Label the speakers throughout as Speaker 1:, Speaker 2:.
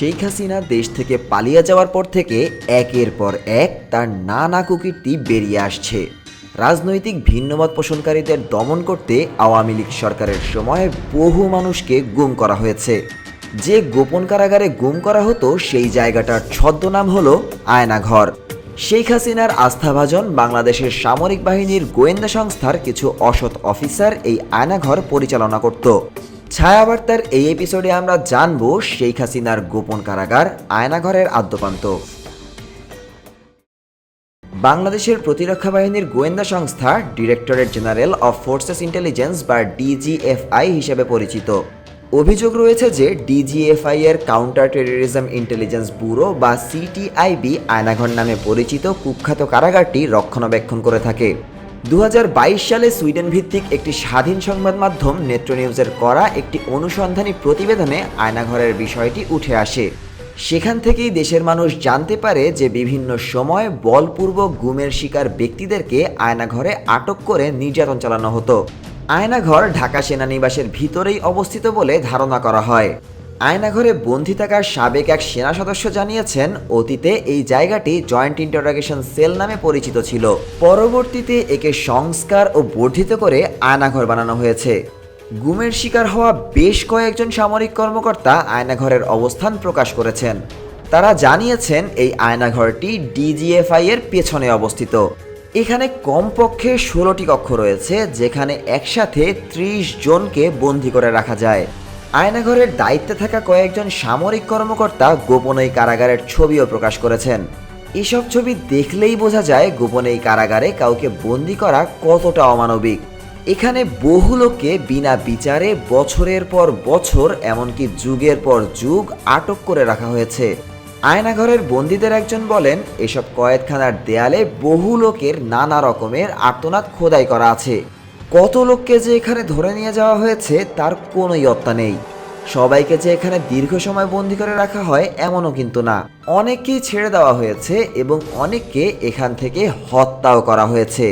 Speaker 1: শেখ হাসিনা দেশ থেকে পালিয়ে যাওয়ার পর থেকে একের পর এক তার নানা কুকীর্তি বেরিয়ে আসছে। রাজনৈতিক ভিন্নমত পোষণকারীদের দমন করতে আওয়ামী লীগ সরকারের সময় বহু মানুষকে গুম করা হয়েছে। যে গোপন কারাগারে গুম করা হতো সেই জায়গাটার ছদ্মনাম হলো আয়নাঘর। শেখ হাসিনার আস্থাভাজন বাংলাদেশের সামরিক বাহিনীর গোয়েন্দা সংস্থার কিছু অসৎ অফিসার এই আয়নাঘর পরিচালনা করত। ছায়াবার্তার এই এপিসোডে আমরা জানব শেখ হাসিনার গোপন কারাগার আয়নাঘরের আদ্যপান্ত। বাংলাদেশের প্রতিরক্ষা বাহিনীর গোয়েন্দা সংস্থা directorate general of forces intelligence বা ডিজিএফআই হিসেবে পরিচিত। অভিযোগ রয়েছে যে ডিজিএফআই এর কাউন্টার টেরোরিজম ইন্টেলিজেন্স ব্যুরো বা সিটিআইবি আয়নাঘর নামে পরিচিত কুখ্যাত কারাগারটি রক্ষণাবেক্ষণ করে থাকে। দু হাজার বাইশ সালে সুইডেন ভিত্তিক একটি স্বাধীন সংবাদ মাধ্যম নেত্র নিউজের করা একটি অনুসন্ধানী প্রতিবেদনে আয়নাঘরের বিষয়টি উঠে আসে। সেখান থেকেই দেশের মানুষ জানতে পারে যে বিভিন্ন সময় বলপূর্বক গুমের শিকার ব্যক্তিদেরকে আয়নাঘরে আটক করে নির্যাতন চালানো হতো। আয়নাঘর ঢাকা সেনানিবাসের ভিতরেই অবস্থিত বলে ধারণা করা হয়। আয়নাঘরে বন্দি থাকার সাবেক এক সেনা সদস্য জানিয়েছেন, অতীতে এই জায়গাটি জয়েন্ট ইন্টারোগেশন সেল নামে পরিচিত ছিল। পরবর্তীতে একে সংস্কার ও বর্ধিত করে আয়নাঘর বানানো হয়েছে। গুমের শিকার হওয়া বেশ কয়েকজন সামরিক কর্মকর্তা আয়নাঘরের অবস্থান প্রকাশ করেছেন। তারা জানিয়েছেন, এই আয়নাঘরটি ডিজিএফআই এর পেছনে অবস্থিত। এখানে কমপক্ষে ষোলোটি কক্ষ রয়েছে, যেখানে একসাথে ত্রিশ জনকে বন্দি করে রাখা যায়। আয়নাঘরের দায়িত্বে থাকা কয়েকজন সামরিক কর্মকর্তা গোপনে কারাগারের ছবিও প্রকাশ করেছেন। এসব ছবি দেখলেই বোঝা যায় গোপনে কারাগারে কাউকে বন্দি করা কতটা অমানবিক। এখানে বহু লোককে বিনা বিচারে বছরের পর বছর, এমনকি যুগের পর যুগ আটক করে রাখা হয়েছে। আয়নাঘরের বন্দীদের একজন বলেন, এসব কয়েদখানার দেয়ালে বহু লোকের নানা রকমের আর্তনাদ খোদাই করা আছে। কত লোককে যে এখানে ধরে নিয়ে যাওয়া হয়েছে তার কোনো ইয়ত্তা নেই। সবাইকে যে এখানে দীর্ঘ সময় বন্দি করে রাখা হয় এমনও কিন্তু না। অনেককেই ছেড়ে দেওয়া হয়েছে এবং অনেককে এখান থেকে হত্যাও করা হয়েছে।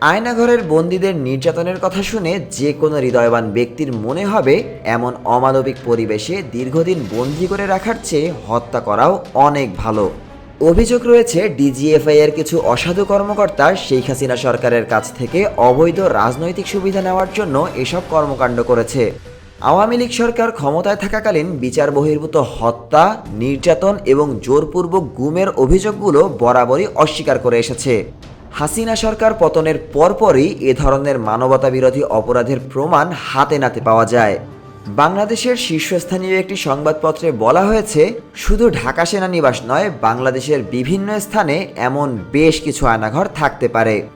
Speaker 1: আয়নাঘরের বন্দীদের নির্যাতনের কথা শুনে যে কোনো হৃদয়বান ব্যক্তির মনে হবে, এমন অমানবিক পরিবেশে দীর্ঘদিন বন্দি করে রাখার চেয়ে হত্যা করাও অনেক ভালো। অভিযোগ রয়েছে, ডিজিএফআই এর কিছু অসাধু কর্মকর্তা শেখ হাসিনা সরকারের কাছ থেকে অবৈধ রাজনৈতিক সুবিধা নেওয়ার জন্য এসব কর্মকাণ্ড করেছে। আওয়ামী লীগ সরকার ক্ষমতায় থাকাকালীন বিচার বহির্ভূত হত্যা, নির্যাতন এবং জোরপূর্বক গুমের অভিযোগগুলো বরাবরই অস্বীকার করে এসেছে। হাসিনা সরকার পতনের পরপরই এ ধরনের মানবতা বিরোধী অপরাধের প্রমাণ হাতে নাতে পাওয়া যায়। বাংলাদেশের শীর্ষস্থানীয় একটি সংবাদপত্রে বলা হয়েছে, শুধু ঢাকা সেনানিবাস নয়, বাংলাদেশের বিভিন্ন স্থানে এমন বেশ কিছু আয়নাঘর থাকতে পারে।